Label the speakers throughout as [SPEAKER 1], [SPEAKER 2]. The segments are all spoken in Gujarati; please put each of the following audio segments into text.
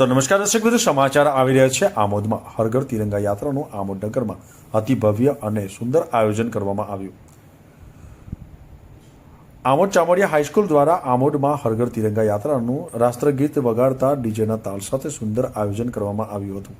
[SPEAKER 1] તો નમસ્કાર દર્શક મિત્રો, સમાચાર આવી રહ્યા છે. આમોદમાં હરઘર તિરંગા યાત્રાનું આમોદ નગરમાં અતિ ભવ્ય અને સુંદર આયોજન કરવામાં આવ્યું. આમોદ ચામડિયા હાઈસ્કૂલ દ્વારા આમોદમાં હરઘર તિરંગા યાત્રાનું રાષ્ટ્રગીત વગાડતા ડીજેના તાલ સાથે સુંદર આયોજન કરવામાં આવ્યું હતું.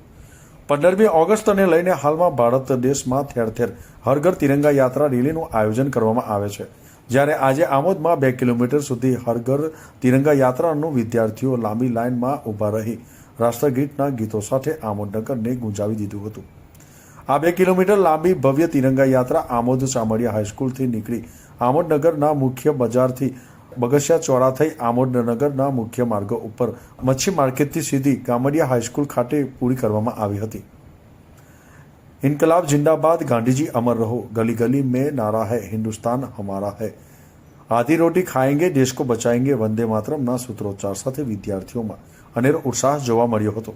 [SPEAKER 1] પંદરમી ઓગસ્ટને લઈને હાલમાં ભારત દેશમાં ઠેર ઠેર હરઘર તિરંગા યાત્રા રેલીનું આયોજન કરવામાં આવે છે. જ્યારે આજે આમોદમાં બે કિલોમીટર સુધી હરઘર તિરંગા યાત્રાનું વિદ્યાર્થીઓ લાંબી લાઇનમાં ઊભા રહી રાષ્ટ્રગીતના ગીતો સાથે આમોદનગરને ગુંજાવી દીધું હતું. આ બે કિલોમીટર લાંબી ભવ્ય તિરંગા યાત્રા આમોદ ચામડિયા હાઈસ્કૂલથી નીકળી આમોદનગરના મુખ્ય બજારથી બગસિયા ચોરા થઈ આમોદનગરના મુખ્ય માર્ગો ઉપર મચ્છી માર્કેટથી સીધી ગામડિયા હાઈસ્કૂલ ખાતે પૂરી કરવામાં આવી હતી. ઇન્કલાબ જિંદાબાદ ગાંધીજી અમર રહો, ગલી ગલી મેં નારા હૈ, હિન્દુસ્તાન હમારા હૈ. આધી રોટી ખાએંગે દેશકો કો વંદે માત્રમના સૂત્રોચ્ચાર સાથે વિદ્યાર્થીઓમાં અનેર ઉત્સાહ જોવા મળ્યો હતો.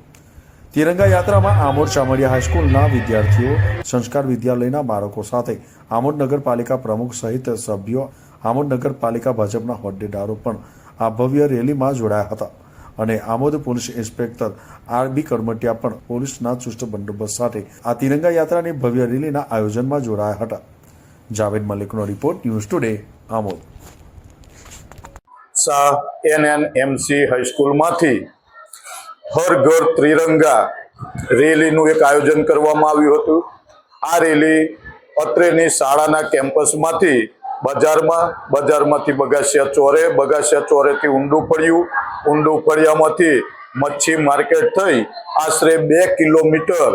[SPEAKER 1] તિરંગા યાત્રામાં આમોદ ચામડિયા હાઈસ્કૂલના વિદ્યાર્થીઓ, સંસ્કાર વિદ્યાલયના બાળકો સાથે આમોદ નગરપાલિકા પ્રમુખ સહિત સભ્યો, આમોદ નગરપાલિકા ભાજપના હોદ્દેદારો પણ આ ભવ્ય રેલીમાં જોડાયા હતા. અને Amod police inspector R B Karmatiya પણ પોલીસના ચુસ્ત બંદોબસ્ત સાથે આ તિરંગા યાત્રાની ભવ્ય રેલીના આયોજનમાં જોડાયા હતા. Javed મલિકનો report news today. Amod.
[SPEAKER 2] Shah NNMC હાઈસ્કૂલમાંથી Har Ghar Tiranga રેલીનું એક આયોજન કરવામાં આવ્યું હતું. આ રેલી અત્રેની શાળાના કેમ્પસમાંથી બજારમાં, બજારમાંથી બગાસિયા ચોરે, બગાસિયા ચોરેથી ઊંડું પડ્યું. ઊંડું પડ્યામાંથી મચ્છી માર્કેટ થઈ આશરે બે કિલોમીટર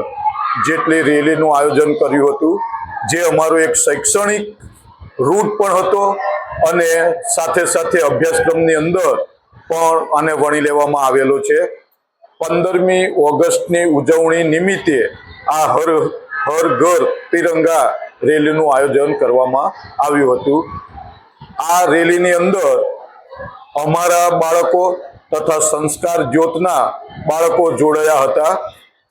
[SPEAKER 2] જેટલી રેલીનું આયોજન કર્યું હતું. જે અમારું એક શૈક્ષણિક રૂટ પણ હતો અને સાથે સાથે અભ્યાસક્રમની અંદર પણ આને વણી લેવામાં આવેલો છે. પંદરમી ઓગસ્ટની ઉજવણી નિમિત્તે આ હર હર ઘર તિરંગા રેલીનું આયોજન કરવામાં આવ્યું હતું. આ રેલીની અંદર અમારા બાળકો તથા સંસ્કાર જ્યોતના બાળકો જોડાયા હતા.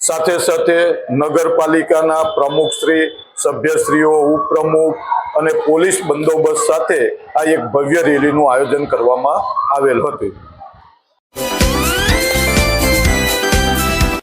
[SPEAKER 2] સાથે સાથે નગરપાલિકાના પ્રમુખશ્રી સભ્યશ્રીઓ, ઉપપ્રમુખ અને પોલીસ બંદોબસ્ત સાથે આ એક ભવ્ય રેલીનું આયોજન કરવામાં આવેલ હતું.